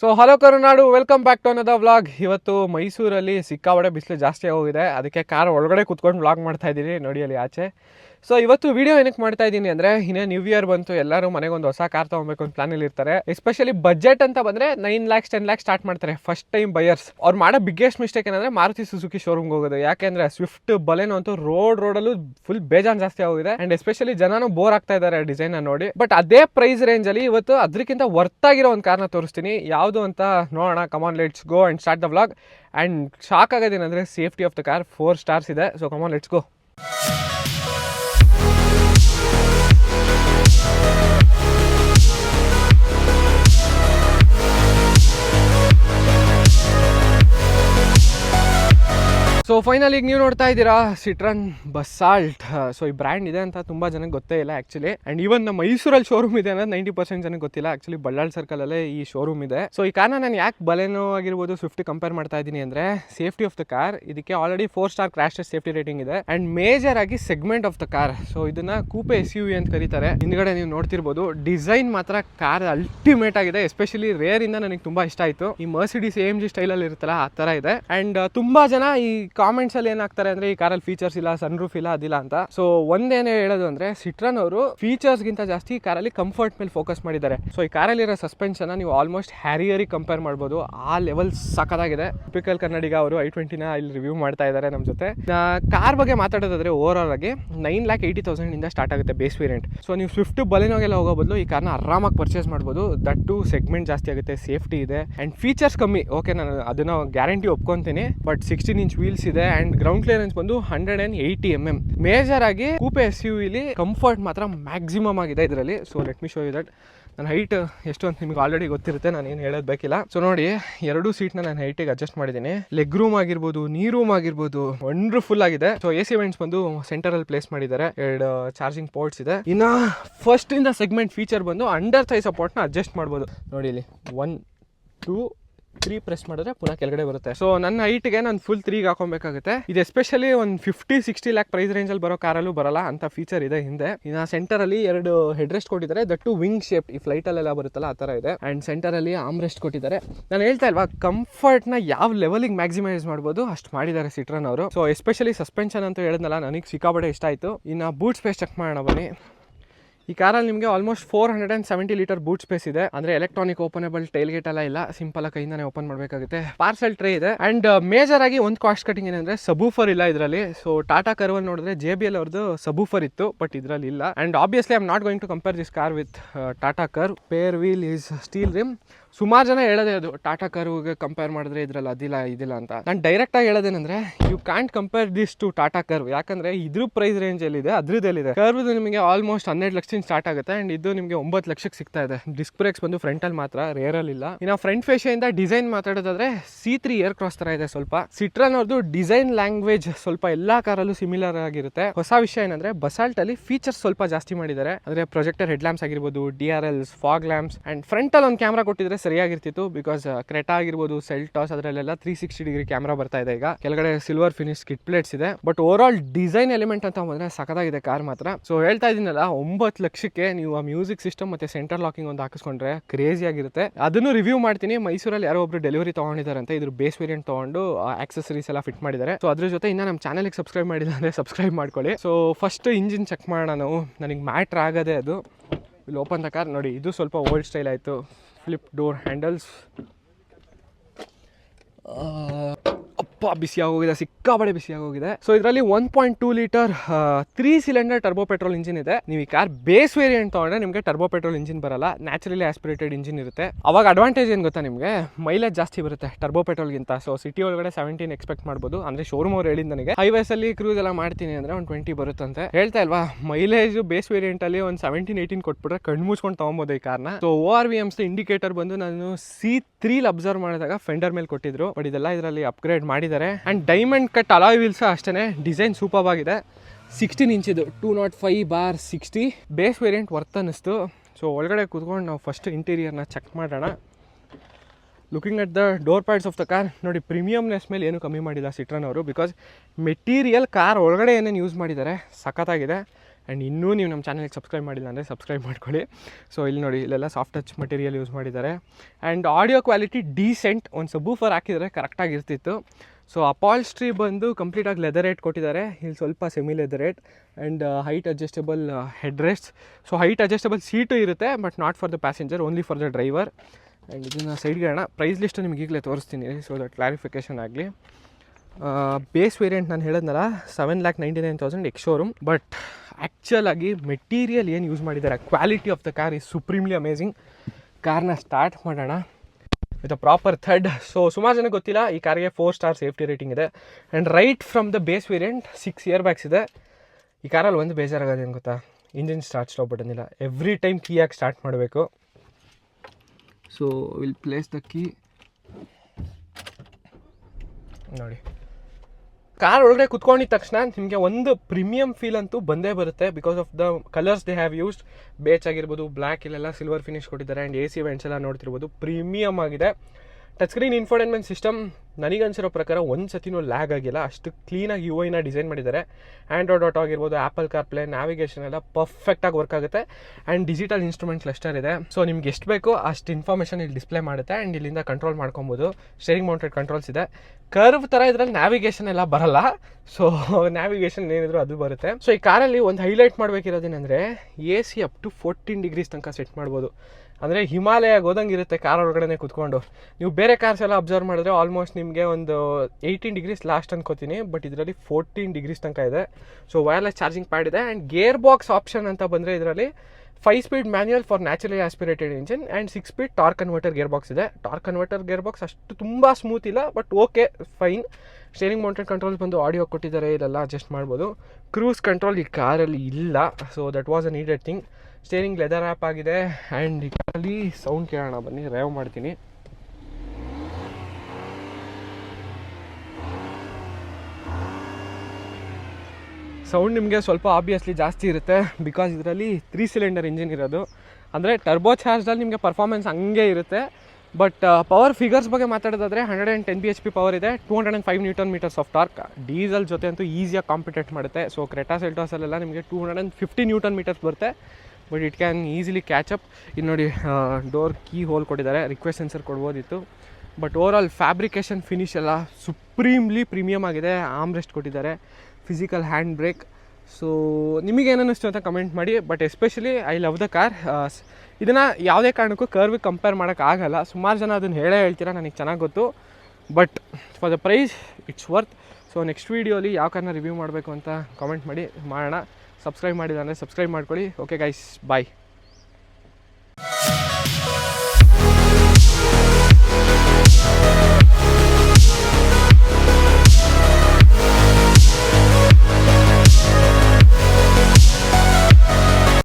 So hello Karunadu welcome back to ಅನ್ನೋದ vlog ಇವತ್ತು ಮೈಸೂರಲ್ಲಿ ಸಿಕ್ಕಾಬಡೆ ಬಿಸಿಲು ಜಾಸ್ತಿ ಆಗೋಗಿದೆ. ಅದಕ್ಕೆ ಕಾರ್ ಒಳಗಡೆ ಕುತ್ಕೊಂಡು ವ್ಲಾಗ್ ಮಾಡ್ತಾ ಇದ್ದೀನಿ. ನೋಡಿ ಅಲ್ಲಿ ಆಚೆ. ಸೊ ಇವತ್ತು ವಿಡಿಯೋ ಏನಕ್ಕೆ ಮಾಡ್ತಾ ಇದ್ದೀನಿ ಅಂದರೆ, ಇನ್ನೇ ನ್ಯೂ ಇಯರ್ ಬಂತು, ಎಲ್ಲರೂ ಮನೆಗೆ ಒಂದು ಹೊಸ ಕಾರ್ ತೊಗೊಬೇಕು ಅಂತ ಪ್ಲಾನಲ್ಲಿ ಇರ್ತಾರೆ. ಎಸ್ಪೆಷಲಿ ಬಜೆಟ್ ಅಂತ ಬಂದರೆ nine lakhs ten lakh start ಮಾಡ್ತಾರೆ ಫಸ್ಟ್ ಟೈಮ್ ಬಯರ್ಸ್ ಅವ್ರು ಮಾಡೋ ಬಿಗ್ಗೆಸ್ಟ್ ಮಿಸ್ಟೇಕ್ ಏನಂದರೆ ಮಾರುತಿ ಸುಜುಕಿ ಶೋರೂಮ್ಗೆ ಹೋಗೋದು. ಯಾಕೆಂದರೆ ಸ್ವಿಫ್ಟ್ ಬಲೆನೋ ಅಂತೂ ರೋಡ್ ರೋಡಲ್ಲೂ ಫುಲ್ ಬೇಜಾನ್ ಜಾಸ್ತಿ ಆಗಿದೆ ಆ್ಯಂಡ್ ಎಸ್ಪೆಷಲಿ ಜನನೂ ಬೋರ್ ಆಗ್ತಾ ಇದ್ದಾರೆ ಡಿಸೈನ್ ನೋಡಿ. ಬಟ್ ಅದೇ ಪ್ರೈಸ್ ರೇಂಜಲ್ಲಿ ಇವತ್ತು ಅದಕ್ಕಿಂತ ವರ್ತ್ ಆಗಿರೋ ಒಂದು ಕಾರ್ನ ತೋರಿಸ್ತೀನಿ. ಯಾವುದು ಅಂತ ನೋಡೋಣ. Come on let's go and start the vlog and shock ಆಗೋದೇನೆಂದರೆ safety of the car four stars ಇದೆ. So come on let's go so final ಈಗ ನೀವು ನೋಡ್ತಾ ಇದ್ದೀರಾ? ಸಿಟ್ರನ್ ಬಸಾಲ್ಟ್ ಸೊ ಈ ಬ್ರ್ಯಾಂಡ್ ಇದೆ ಅಂತ ತುಂಬ ಜನಕ್ಕೆ ಗೊತ್ತೇ ಇಲ್ಲ ಆ್ಯಕ್ಚುಲಿ ಆ್ಯಂಡ್ ಈವನ್ ನಮ್ಮ ಮೈಸೂರಲ್ಲಿ ಶೋರೂಮ್ ಇದೆ ಅನ್ನೋದು ನೈಂಟಿ ಪರ್ಸೆಂಟ್ ಜನಕ್ಕೆ ಗೊತ್ತಿಲ್ಲ. ಆ್ಯಕ್ಚುಲಿ ಬಳ್ಳಾಳ್ ಸರ್ಕಲಲ್ಲೇ ಈ ಶೋರೂಮ್ ಇದೆ. ಸೊ ಈ ಕಾರ್ನ ನಾನು ಯಾಕೆ ಬಲೆನೋ ಆಗಿರ್ಬೋದು ಸ್ವಿಫ್ಟ್ ಕಂಪೇರ್ ಮಾಡ್ತಾ ಇದ್ದೀನಿ ಅಂದರೆ ಸೇಫ್ಟಿ ಆಫ್ ದ ಕಾರ್ ಇದಕ್ಕೆ already four star crash safety rating ಇದೆ. ಆ್ಯಂಡ್ ಮೇಜರ್ ಆಗಿ segment of the car so ಇದನ್ನ ಕೂಪೆ ಎಸ್ ಯು ಅಂತ ಕರೀತಾರೆ. ಹಿಂದ್ಗಡೆ ನೀವು ನೋಡ್ತಿರ್ಬೋದು ಡಿಸೈನ್ ಮಾತ್ರ ಕಾರ್ ಅಲ್ಟಿಮೇಟ್ ಆಗಿದೆ. ಎಸ್ಪೆಷಲಿ ರೇರ್ ಇಂದ ನನಗೆ ತುಂಬಾ ಇಷ್ಟ ಆಯಿತು. ಈ ಮರ್ಸಿಡಿಸ್ ಎಂ ಜಿ ಸ್ಟೈಲಲ್ಲಿ ಇರುತ್ತಲ್ಲ, ಆ ಥರ ಇದೆ. ಆ್ಯಂಡ್ ತುಂಬಾ ಜನ ಈ ಕಾಮೆಂಟ್ಸ್ ಅಲ್ಲಿ ಏನಾಗ್ತಾರೆ ಅಂದ್ರೆ, ಈ ಕಾರಲ್ಲಿ ಫೀಚರ್ಸ್ ಇಲ್ಲ ಸನ್ ರೂಫ್ ಇಲ್ಲ, ಅದಿಲ್ಲ ಅಂತ. ಸೊ ಒಂದೇನೇ ಹೇಳೋದು ಅಂದ್ರೆ ಸಿಟ್ರನ್ ಅವರು ಫೀಚರ್ಸ್ ಗಿಂತ ಜಾಸ್ತಿ ಕಾರಲ್ಲಿ ಕಂಫರ್ಟ್ ಮೇಲೆ ಫೋಕಸ್ ಮಾಡಿದ್ದಾರೆ. ಸೊ ಈ ಕಾರಲ್ಲಿರೋ ಸಸ್ಪೆನ್ಷನ್ ನೀವು ಆಲ್ಮೋಸ್ಟ್ ಹ್ಯಾರಿಯರಿಗೆ ಕಂಪೇರ್ ಮಾಡ್ಬೋದು. ಆ ಲೆವೆಲ್ ಸಖತ್ತಾಗಿದೆ. ಟಿಪಿಕಲ್ ಕನ್ನಡಿಗ ಅವರು ಐ ಟ್ವೆಂಟಿನ ಇಲ್ಲಿ ರಿವ್ಯೂ ಮಾಡ್ತಾ ಇದ್ದಾರೆ ನಮ್ಮ ಜೊತೆ. ಕಾರ್ ಬಗ್ಗೆ ಮಾತಾಡೋದಾದ್ರೆ ಓವರ್ ಆಲ್ ಆಗಿ ನೈನ್ ಲ್ಯಾಕ್ ಏಯ್ಟಿ ಇಂದ ಸ್ಟಾರ್ಟ್ ಆಗುತ್ತೆ ಬೇಸ್ ವೇರಿಯಂಟ್ ಸೊ ನೀವು ಸ್ವಿಫ್ಟ್ ಬಲಿನೋಗೆಲ್ಲ ಹೋಗೋ ಬದಲು ಈ ಕಾರ್ನ ಆರಾಮಾಗಿ ಪರ್ಚೇಸ್ ಮಾಡ್ಬೋದು. ದಟ್ಟು ಸೆಗ್ಮೆಂಟ್ ಜಾಸ್ತಿ ಆಗುತ್ತೆ ಸೇಫ್ಟಿ ಇದೆ. ಅಂಡ್ ಫೀಚರ್ಸ್ ಕಮ್ಮಿ. ಓಕೆ ನಾನು ಅದನ್ನ ಗ್ಯಾರಂಟಿ ಒಪ್ಕೊಂತೀನಿ. ಬಟ್ ಸಿಕ್ಸ್ಟೀನ್ ಇಂಚ್ ವೀಲ್ಸ್ ಇದೆ ಅಂಡ್ ಗ್ರೌಂಡ್ ಕ್ಲಿಯರೆನ್ಸ್ ಬಂದು hundred and eighty M M major ಆಗಿ ಕೂಪೆ ಎಸ್ ಯು ಇಲ್ಲಿ ಕಂಫರ್ಟ್ ಮಾತ್ರ ಮ್ಯಾಕ್ಸಿಮಮ್ ಆಗಿದೆ ಇದರಲ್ಲಿ. So let me show you that ನನ್ನ ಹೈಟ್ ಎಷ್ಟು ಅಂತ ನಿಮ್ಗೆ ಆಲ್ರೆಡಿ ಗೊತ್ತಿರುತ್ತೆ, ನಾನು ಏನು ಹೇಳೋದು ಬೇಕಿಲ್ಲ. ಸೊ ನೋಡಿ, ಎರಡು ಸೀಟ್ನ ನಾನು ಹೈಟಿಗೆ ಅಡ್ಜಸ್ಟ್ ಮಾಡಿದ್ದೀನಿ. ಲೆಗ್ ರೂಮ್ ಆಗಿರ್ಬೋದು ನೀ ರೂಮ್ ಆಗಿರ್ಬೋದು ವಂಡರ್ಫುಲ್ ಆಗಿದೆ. ಸೊ ಎ ಸಿ ವೆಂಟ್ಸ್ ಬಂದು ಸೆಂಟರಲ್ಲಿ ಪ್ಲೇಸ್ ಮಾಡಿದ್ದಾರೆ. ಎರಡು ಚಾರ್ಜಿಂಗ್ ಪೋರ್ಟ್ಸ್ ಇದೆ. ಇನ್ನು ಫಸ್ಟ್ ಇಂದ ಸೆಗ್ಮೆಂಟ್ ಫೀಚರ್ ಬಂದು ಅಂಡರ್ ಥೈ ಸಪೋರ್ಟ್ನ ಅಡ್ಜಸ್ಟ್ ಮಾಡ್ಬೋದು. ನೋಡಿ ಇಲ್ಲಿ ಒನ್ ಟೂ ತ್ರೀ ಪ್ರೆಸ್ ಮಾಡಿದ್ರೆ ಪುನಃ ಕೆಳಗಡೆ ಬರುತ್ತೆ. ಸೊ ನನ್ನ ಹೈಟ್ಗೆ ನಾನು ಫುಲ್ ತ್ರೀಗೆ ಹಾಕೊಬೇಕಾಗುತ್ತೆ. ಇದು ಎಸ್ಪೆಷಲಿ ಒಂದು ಫಿಫ್ಟಿ ಸಿಕ್ಸ್ಟಿ ಲ್ಯಾಕ್ ಪ್ರೈಸ್ ರೇಂಜಲ್ಲಿ ಬರೋ ಕಾರಲ್ಲೂ ಬರಲ್ಲ, ಅಂತ ಫೀಚರ್ ಇದೆ ಹಿಂದೆ. ಇನ್ನು ಸೆಂಟರಲ್ಲಿ ಎರಡು ಹೆಡ್ ರೆಸ್ಟ್ ಕೊಟ್ಟಿದ್ದಾರೆ ದಟ್ಟು ವಿಂಗ್ ಶೇಪ್ ಈ ಫ್ಲೈಟಲ್ಲೆಲ್ಲ ಬರುತ್ತಲ್ಲ, ಆ ಥರ ಇದೆ. ಆ್ಯಂಡ್ ಸೆಂಟರಲ್ಲಿ ಆಮ್ ರೆಸ್ಟ್ ಕೊಟ್ಟಿದ್ದಾರೆ. ನಾನು ಹೇಳ್ತಾ ಇಲ್ವಾ ಕಂಫರ್ಟ್ನ ಯಾವ ಲೆವೆಲಿಗೆ ಮ್ಯಾಕ್ಸಿಮೈಸ್ ಮಾಡ್ಬೋದು, ಅಷ್ಟು ಮಾಡಿದ್ದಾರೆ ಸಿಟ್ರನ್ ಅವರು. ಸೊ ಎಸ್ಪೆಷಲಿ ಸಸ್ಪೆನ್ಷನ್ ಅಂತ ಹೇಳಿದ್ನಲ್ಲ, ನನಗೆ ಸಿಕ್ಕಾಬಡೆ ಇಷ್ಟ ಆಯಿತು. ಇನ್ನು ಬೂಟ್ ಸ್ಪೇಸ್ ಚೆಕ್ ಮಾಡೋಣ ಬನ್ನಿ. ಈ ಕಾರಲ್ಲಿ ನಿಮಗೆ almost four hundred and seventy litre boot space ಇದೆ. ಅಂದ್ರೆ ಎಲೆಕ್ಟ್ರಾನಿಕ್ ಓಪನೇಬಲ್ ಟೈಲ್ ಗೇಟ್ ಎಲ್ಲ ಇಲ್ಲ. ಸಿಂಪಲ್ ಕೈಯಿಂದಾನೆ ಓಪನ್ ಮಾಡಬೇಕಾಗುತ್ತೆ. ಪಾರ್ಸೆಲ್ ಟ್ರೇ ಇದೆ. ಅಂಡ್ ಮೇಜರ್ ಆಗಿ ಒಂದು ಕಾಸ್ಟ್ ಕಟಿಂಗ್ ಏನಂದ್ರೆ ಸಬೂಫರ್ ಇಲ್ಲ ಇದರಲ್ಲಿ. ಸೊ ಟಾಟಾ ಕರ್ವಲ್ ನೋಡಿದ್ರೆ ಜೆ ಬಿ ಎಲ್ ಅವ್ರದ್ದು ಸಬೂಫರ್ ಇತ್ತು ಬಟ್ ಇದರಲ್ಲಿ ಇಲ್ಲ. And obviously I am not going to compare this car with Tata Curvv spare wheel is steel rim ಸುಮಾರು ಜನ ಹೇಳೋದೇ ಅದು. ಟಾಟಾ ಕರ್ವ್ಗೆ ಕಂಪೇರ್ ಮಾಡಿದ್ರೆ ಇದ್ರಲ್ಲಿ ಅದಿಲ್ಲ, ಇದಿಲ್ಲ ಅಂತ. ನಾನು ಡೈರೆಕ್ಟಾಗಿ ಹೇಳೋದೇನೆಂದ್ರೆ you can't compare this to Tata Curvv. ಯಾಕಂದ್ರೆ ಇದ್ರ ಪ್ರೈಸ್ ರೇಂಜ್ ಅಲ್ಲಿ ಇದೆ ಅದ್ರದ್ದೆಲ್ಲಿದೆ. ಕರ್ವ್ ನಿಮಗೆ ಆಲ್ಮೋಸ್ಟ್ ಹನ್ನೆರಡು ಲಕ್ಷದಿಂದ ಸ್ಟಾರ್ಟ್ ಆಗುತ್ತೆ ಅಂಡ್ ಇದು ನಿಮಗೆ ಒಂಬತ್ತು ಲಕ್ಷಕ್ಕೆ ಸಿಗ್ತಾ ಇದೆ. ಡಿಸ್ಕ್ ಬ್ರೇಕ್ಸ್ ಬಂದು ಫ್ರಂಟ್ ಅಲ್ಲಿ ಮಾತ್ರ ರೇರ್ ಅಲ್ಲಿ ಇಲ್ಲ. ಇನ್ನು ಫ್ರಂಟ್ ಫೇಶಿಯಿಂದ ಡಿಸೈನ್ ಮಾತಾಡೋದಾದ್ರೆ ಸಿ ತ್ರೀ ಏರ್ ಕ್ರಾಸ್ ತರ ಇದೆ ಸ್ವಲ್ಪ. ಸಿಟ್ರನ್ ಅವ್ರದ್ದು ಡಿಸೈನ್ ಲ್ಯಾಂಗ್ವೇಜ್ ಸ್ವಲ್ಪ ಎಲ್ಲಾ ಕಾರಲ್ಲೂ ಸಿಮಿಲರ್ ಆಗಿರುತ್ತೆ. ಹೊಸ ವಿಷಯ ಏನಂದ್ರೆ ಬಸಾಲ್ಟ್ ಅಲ್ಲಿ ಫೀಚರ್ಸ್ ಸ್ವಲ್ಪ ಜಾಸ್ತಿ ಮಾಡಿದ್ದಾರೆ. ಅಂದ್ರೆ ಪ್ರೊಜೆಕ್ಟರ್ ಹೆಡ್ ಲ್ಯಾಂಪ್ಸ್ ಆಗಿರ್ಬೋದು D R Ls fog lamps and front ಅಲ್ಲಿ ಒಂದು ಕ್ಯಾಮ್ರಾ ಕೊಟ್ಟಿದ್ರೆ ಸರಿಯಾಗಿರ್ತಿತ್ತು ಬಿಕಾಸ್ ಕ್ರೆಟಾ ಆಗಿರ್ಬೋದು ಸೆಲ್ಟಾಸ್ ಅದರಲ್ಲೆಲ್ಲ ತ್ರೀ ಸಿಕ್ಸ್ಟಿ ಡಿಗ್ರಿ ಕ್ಯಾಮ್ರಾ ಬರ್ತಾ ಇದೆ ಈಗ. ಕೆಳಗಡೆ ಸಿಲ್ವರ್ ಫಿನಿಶ್ ಕಿಟ್ ಪ್ಲೇಟ್ಸ್ ಇದೆ. But over all design element ಅಂತ ಬಂದ್ರೆ ಸಖತ್ತಾಗಿದೆ ಕಾರ್ ಮಾತ್ರ. ಸೊ ಹೇಳ್ತಾ ಇದ್ದೀನಲ್ಲ, ಒಂಬತ್ತು ಲಕ್ಷಕ್ಕೆ ನೀವು ಆ ಮ್ಯೂಸಿಕ್ ಸಿಸ್ಟಮ್ ಮತ್ತೆ ಸೆಂಟರ್ ಲಾಕಿಂಗ್ ಒಂದು ಹಾಕಿಸ್ಕೊಂಡ್ರೆ ಕ್ರೇಜಿ ಆಗಿರುತ್ತೆ. ಅದನ್ನು ರಿವ್ಯೂ ಮಾಡ್ತೀನಿ. ಮೈಸೂರಲ್ಲಿ ಯಾರೋ ಒಬ್ರು ಡೆಲಿವರಿ ತಗೊಂಡಿದ್ದಾರೆ ಅಂತ ಇದ್ರ ಬೇಸ್ ವೇರಿಯಂಟ್ ತಗೊಂಡು ಆಕ್ಸೆಸರೀಸ್ ಎಲ್ಲ ಫಿಟ್ ಮಾಡಿದ್ದಾರೆ. ಸೊ ಅದ್ರ ಜೊತೆ ಇನ್ನ ನಮ್ಮ ಚಾನಲ್ಗೆ ಸಬ್ಸ್ಕ್ರೈಬ್ ಮಾಡಿಲ್ಲ ಅಂದ್ರೆ ಸಬ್ಸ್ಕ್ರೈಬ್ ಮಾಡ್ಕೊಳ್ಳಿ. ಸೊ ಫಸ್ಟ್ ಇಂಜಿನ್ ಚೆಕ್ ಮಾಡೋಣ ನಾವು. ನನಗೆ ಮ್ಯಾಟ್ರ್ ಆಗದೆ ಅದು. ಇಲ್ಲಿ ಓಪನ್ ದ ಕಾರ್ ನೋಡಿ, ಇದು ಸ್ವಲ್ಪ ಓಲ್ಡ್ ಸ್ಟೈಲ್ ಆಯಿತು. flip door handles. Uh, ಬಿಸಿ ಹೋಗಿದೆ ಸಿಕ್ಕಾಬಡೆ ಬಿಸಿ ಆಗೋಗಿದೆ. ಸೊ ಇದರಲ್ಲಿ one point two litre three cylinder turbo petrol engine ಇದೆ. ನೀವು ಈ ಕಾರ್ ಬೇಸ್ ವೇರಿಯಂಟ್ ತೊಗೊಂಡ್ರೆ ನಿಮಗೆ ಟರ್ಬೋ ಪೆಟ್ರೋಲ್ ಇಂಜಿನ್ ಬರಲ್ಲ. ನ್ಯಾಚುರಲಿ ಆಸ್ಪಿರೇಟೆಡ್ ಇಂಜಿನ್ ಇರುತ್ತೆ. ಅವಾಗ ಅಡ್ವಾಂಟೇಜ್ ಏನು ಗೊತ್ತಾ ನಿಮಗೆ? ಮೈಲೇಜ್ ಜಾಸ್ತಿ ಬರುತ್ತೆ ಟರ್ಬೋ ಪೆಟ್ರೋಲ್ಗಿಂತ ಸೊ ಸಿಟಿ ಒಳಗಡೆ ಸೆವೆಂಟೀನ್ ಎಕ್ಸ್ಪೆಕ್ಟ್ ಮಾಡ್ಬೋದು. ಅಂದ್ರೆ ಶೋರೂಮ್ ಅವ್ರು ಹೇಳಿದ ನನಗೆ. ಹೈವೇಸ್ ಅಲ್ಲಿ ಕ್ರೂಸ್ ಎಲ್ಲ ಮಾಡ್ತೀನಿ ಅಂದ್ರೆ ಒಂದು ಟ್ವೆಂಟಿ ಬರುತ್ತಂತೆ. ಹೇಳ್ತಾ ಇಲ್ವಾ? ಮೈಲೇಜ್ ಬೇಸ್ ವೇರಿಯಂಟ್ ಅಲ್ಲಿ ಒಂದು ಸೆವೆಂಟೀನ್ ಏಯ್ಟೀನ್ ಕೊಟ್ಬಿಟ್ರೆ ಕಣ್ಣು ಮುಚ್ಕೊಂಡು ತಗೊಬೋದು ಈ ಕಾರ್ನ so O R V Ms indicator ಬಂದು ನಾನು ಸಿ ತ್ರೀಲ್ ಅಬ್ಸರ್ವ್ ಮಾಡಿದಾಗ ಫೆಂಡರ್ ಮೇಲೆ ಕೊಟ್ಟಿದ್ರು. ಬಟ್ ಇದೆಲ್ಲ ಇದರಲ್ಲಿ ಅಪ್ಗ್ರೇಡ್ ಮಾಡಿದ್ದಾರೆ. And diamond cut alloy wheels ಅಷ್ಟೇ ಡಿಸೈನ್ ಸೂಪರ್ ಆಗಿದೆ. Sixteen ಇಂಚಿದು two nought five bar sixty base variant worth ಅನ್ನಿಸ್ತು. ಸೊ ಒಳಗಡೆ ಕೂತ್ಕೊಂಡು ನಾವು ಫಸ್ಟ್ ಇಂಟೀರಿಯರ್ನ ಚೆಕ್ ಮಾಡೋಣ. Looking at the door pads of the car ನೋಡಿ ಪ್ರೀಮಿಯಮ್ನೆಸ್ ಮೇಲೆ ಏನು ಕಮ್ಮಿ ಮಾಡಿಲ್ಲ ಸಿಟ್ರನ್ ಅವರು ಬಿಕಾಸ್ ಮೆಟೀರಿಯಲ್ ಕಾರ್ ಒಳಗಡೆ ಏನೇನು ಯೂಸ್ ಮಾಡಿದ್ದಾರೆ, ಸಖತ್ತಾಗಿದೆ. ಆ್ಯಂಡ್ ಇನ್ನೂ ನೀವು ನಮ್ಮ ಚಾನಲ್ಗೆ ಸಬ್ಸ್ಕ್ರೈಬ್ ಮಾಡಿಲ್ಲ ಅಂದರೆ ಸಬ್ಸ್ಕ್ರೈಬ್ ಮಾಡ್ಕೊಳ್ಳಿ. ಸೊ ಇಲ್ಲಿ ನೋಡಿ, ಇಲ್ಲೆಲ್ಲ ಸಾಫ್ಟ್ ಟಚ್ ಮಟೀರಿಯಲ್ ಯೂಸ್ ಮಾಡಿದ್ದಾರೆ. ಆ್ಯಂಡ್ ಆಡಿಯೋ ಕ್ವಾಲಿಟಿ ಡೀಸೆಂಟ್ ಒಂದು ಸಬೂಫರ್ ಹಾಕಿದರೆ ಕರೆಕ್ಟಾಗಿ ಇರ್ತಿತ್ತು. ಸೊ ಅಪಾಲ್ಸ್ಟ್ರಿ ಬಂದು ಕಂಪ್ಲೀಟಾಗಿ ಲೆದರ್ ರೇಟ್ ಕೊಟ್ಟಿದ್ದಾರೆ. ಇಲ್ಲಿ ಸ್ವಲ್ಪ semi leather rate and height adjustable head rest so height adjustable seat ಇರುತ್ತೆ but not for the passenger only for the driver and ಇದನ್ನು ಸೈಡ್ಗೆ ಹೇಳೋಣ. ಪ್ರೈಸ್ ಲಿಸ್ಟ್ ನಿಮಗೆ ಈಗಲೇ ತೋರಿಸ್ತೀನಿ ಸೊ ದಟ್ ಕ್ಲಾರಿಫಿಕೇಷನ್ ಆಗಲಿ. ಬೇಸ್ ವೇರಿಯಂಟ್ ನಾನು ಹೇಳೋದ್ನಲ್ಲ seven lakh ninety nine thousand ex showroom but ಆ್ಯಕ್ಚುಲಾಗಿ material ಏನು ಯೂಸ್ ಮಾಡಿದ್ದಾರೆ quality of the car is supremely amazing ಕಾರ್ನ ಸ್ಟಾರ್ಟ್ ಮಾಡೋಣ. With a proper third so ಸುಮಾರು ಜನಕ್ಕೆ ಗೊತ್ತಿಲ್ಲ, ಈ ಕಾರ್ಗೆ ಫೋರ್ ಸ್ಟಾರ್ ಸೇಫ್ಟಿ ರೇಟಿಂಗ್ ಇದೆ. And right from the base variant six airbags ಇದೆ. ಈ ಕಾರಲ್ಲಿ ಒಂದು ಬೇಜಾರಾಗೋದೇನು ಗೊತ್ತಾ? ಇಂಜಿನ್ ಸ್ಟಾರ್ಟ್ ಸ್ಟಾಪ್ ಬಿಡೋದಿಲ್ಲ ಎವ್ರಿ ಟೈಮ್ ಕೀ ಆಗಿ ಸ್ಟಾರ್ಟ್ ಮಾಡಬೇಕು. So will place the key ನೋಡಿ. ಕಾರ್ ಒಳಗಡೆ ಕುತ್ಕೊಂಡಿದ ತಕ್ಷಣ ನಿಮಗೆ ಒಂದು ಪ್ರೀಮಿಯಂ ಫೀಲ್ ಅಂತೂ ಬಂದೇ ಬರುತ್ತೆ because of the colours they have used beige ಆಗಿರ್ಬೋದು ಬ್ಲ್ಯಾಕ್ ಇಲ್ಲೆಲ್ಲ ಸಿಲ್ವರ್ ಫಿನಿಶ್ ಕೊಟ್ಟಿದ್ದಾರೆ. ಆ್ಯಂಡ್ ಎ ಸಿ ವೆಂಟ್ಸ್ ಎಲ್ಲ ನೋಡ್ತಿರ್ಬೋದು. ಪ್ರೀಮಿಯಮ್ ಆಗಿದೆ. ಟಚ್ ಸ್ಕ್ರೀನ್ ಇನ್ಫೋಟೈನ್ಮೆಂಟ್ ಸಿಸ್ಟಮ್ ನನಗನ್ಸಿರೋ ಪ್ರಕಾರ ಒಂದು ಸತಿನೂ ಲ್ಯಾಗ್ ಆಗಿಲ್ಲ. ಅಷ್ಟು ಕ್ಲೀನಾಗಿ ಯು ಐನ ಡಿಸೈನ್ ಮಾಡಿದ್ದಾರೆ. ಆ್ಯಂಡ್ರಾಯ್ಡ್ ಆಟೋ ಆಗಿರ್ಬೋದು ಆ್ಯಪಲ್ ಕಾರ್ ಪ್ಲೇ ನ್ಯಾವಿಗೇಷನ್ ಎಲ್ಲ ಪರ್ಫೆಕ್ಟಾಗಿ ವರ್ಕ್ ಆಗುತ್ತೆ. ಆ್ಯಂಡ್ ಡಿಜಿಟಲ್ ಇನ್ಸ್ಟ್ರೂಮೆಂಟ್ ಕ್ಲಸ್ಟರ್ ಇದೆ. ಸೊ ನಿಮ್ಗೆ ಎಷ್ಟು ಬೇಕೋ ಅಷ್ಟು ಇನ್ಫಾರ್ಮೇಷನ್ ಇಲ್ಲಿ ಡಿಸ್ಪ್ಲೇ ಮಾಡುತ್ತೆ ಆ್ಯಂಡ್ ಇಲ್ಲಿಂದ ಕಂಟ್ರೋಲ್ ಮಾಡ್ಕೊಬೋದು. ಸ್ಟೇರಿಂಗ್ ಮೌಂಟೆಡ್ ಕಂಟ್ರೋಲ್ಸ್ ಇದೆ. ಕರ್ವ್ ಥರ ಇದ್ರಲ್ಲಿ ನ್ಯಾವಿಗೇಷನ್ ಎಲ್ಲ ಬರಲ್ಲ. ಸೊ ನ್ಯಾವಿಗೇಷನ್ ಏನಿದ್ರು ಅದು ಬರುತ್ತೆ. ಸೊ ಈ ಕಾರಲ್ಲಿ ಒಂದು highlight ಮಾಡಬೇಕಿರೋದೇನೆಂದರೆ A C up to fourteen degrees ತನಕ ಸೆಟ್ ಮಾಡ್ಬೋದು. ಅಂದರೆ ಹಿಮಾಲಯ ಹೋದಂಗೆ ಇರುತ್ತೆ ಕಾರ್ ಒಳಗಡೆ ಕುತ್ಕೊಂಡು. ನೀವು ಬೇರೆ ಕಾರ್ಸ್ ಎಲ್ಲ ಅಬ್ಸರ್ವ್ ಮಾಡಿದ್ರೆ ಆಲ್ಮೋಸ್ಟ್ ನಿಮಗೆ ಒಂದು ಏಯ್ಟೀನ್ ಡಿಗ್ರೀಸ್ ಲಾಸ್ಟ್ ಅನ್ಕೋತೀನಿ ಬಟ್ ಇದರಲ್ಲಿ ಫೋರ್ಟೀನ್ ಡಿಗ್ರೀಸ್ ತನಕ ಇದೆ. ಸೊ ವೈರ್ಲೆಸ್ ಚಾರ್ಜಿಂಗ್ ಪ್ಯಾಡ್ ಇದೆ ಆ್ಯಂಡ್ ಗೇರ್ ಬಾಕ್ಸ್ ಆಪ್ಷನ್ ಅಂತ ಬಂದರೆ ಇದರಲ್ಲಿ five speed manual for naturally aspirated engine and six speed torque converter gear box ಇದೆ. ಟಾರ್ಕ್ ಕನ್ವರ್ಟರ್ ಗೇರ್ ಬಾಕ್ಸ್ ಅಷ್ಟು ತುಂಬ ಸ್ಮೂತ್ ಇಲ್ಲ but okay fine steering mounted controls ಬಂದು audio ಕೊಟ್ಟಿದ್ದಾರೆ, ಇದೆಲ್ಲ ಅಡ್ಜಸ್ಟ್ ಮಾಡ್ಬೋದು. ಕ್ರೂಸ್ ಕಂಟ್ರೋಲ್ ಈ ಕಾರಲ್ಲಿ ಇಲ್ಲ so that was a needed thing steering leather app ಆಗಿದೆ. ಆ್ಯಂಡ್ ಈ ಕಾರಲ್ಲಿ ಸೌಂಡ್ ಕೇಳೋಣ, ಬನ್ನಿ. ರೇವ್ ಮಾಡ್ತೀನಿ. ಸೌಂಡ್ ನಿಮಗೆ ಸ್ವಲ್ಪ ಆಬ್ವಿಯಸ್ಲಿ ಜಾಸ್ತಿ ಇರುತ್ತೆ. ಬಿಕಾಸ್ ಇದರಲ್ಲಿ ತ್ರೀ ಸಿಲಿಂಡರ್ ಇಂಜಿನ್ ಇರೋದು. ಅಂದರೆ ಟರ್ಬೋ ಚಾರ್ಜ್ದಲ್ಲಿ ನಿಮಗೆ ಪರ್ಫಾರ್ಮೆನ್ಸ್ ಹಂಗೆ ಇರುತ್ತೆ. ಬಟ್ ಪವರ್ ಫಿಗರ್ಸ್ ಬಗ್ಗೆ ಮಾತಾಡೋದಾದರೆ hundred and ten B H P power ಇದೆ two hundred and five newton metres of torque diesel ಜೊತೆ ಅಂತೂ ಈಸಿಯಾಗಿ ಕಾಂಪಿಟೇಟ್ ಮಾಡುತ್ತೆ. ಸೊ ಕ್ರೆಟಾ ಸೆಲ್ಟಾಸಲ್ಲೆಲ್ಲ ನಿಮಗೆ two hundred and fifty newton metres ಬರುತ್ತೆ. But it can easily catch up ಇಲ್ಲಿ ನೋಡಿ ಡೋರ್ ಕೀ ಹೋಲ್ ಕೊಟ್ಟಿದ್ದಾರೆ. Request sensor ಕೊಡ್ಬೋದಿತ್ತು. But over all fabrication finish ಎಲ್ಲ ಸುಪ್ರೀಮ್ಲಿ ಪ್ರೀಮಿಯಮ್ ಆಗಿದೆ. ಆಮ್ರೆಸ್ಟ್ ಕೊಟ್ಟಿದ್ದಾರೆ. ಫಿಸಿಕಲ್ ಹ್ಯಾಂಡ್ ಬ್ರೇಕ್ ಸೊ ನಿಮಗೇನಿಸ್ತು ಅಂತ ಕಮೆಂಟ್ ಮಾಡಿ. But especially I love the car ಇದನ್ನು ಯಾವುದೇ ಕಾರಣಕ್ಕೂ ಕರ್ವಿಗೆ ಕಂಪೇರ್ ಮಾಡೋಕ್ಕಾಗಲ್ಲ ಸುಮಾರು ಜನ ಅದನ್ನು ಹೇಳೇ ಹೇಳ್ತೀರಾ? ನನಗೆ ಚೆನ್ನಾಗಿ ಗೊತ್ತು. But for the price it's worth so next ವೀಡಿಯೋಲಿ ಯಾವ ಕಾರನ್ನ ರಿವ್ಯೂ ಮಾಡಬೇಕು ಅಂತ ಕಮೆಂಟ್ ಮಾಡಿ, ಮಾಡೋಣ. ಸಬ್ಸ್ಕ್ರೈಬ್ ಮಾಡಿಲ್ಲ ಅಂದರೆ ಸಬ್ಸ್ಕ್ರೈಬ್ ಮಾಡ್ಕೊಳ್ಳಿ. Okay guys bye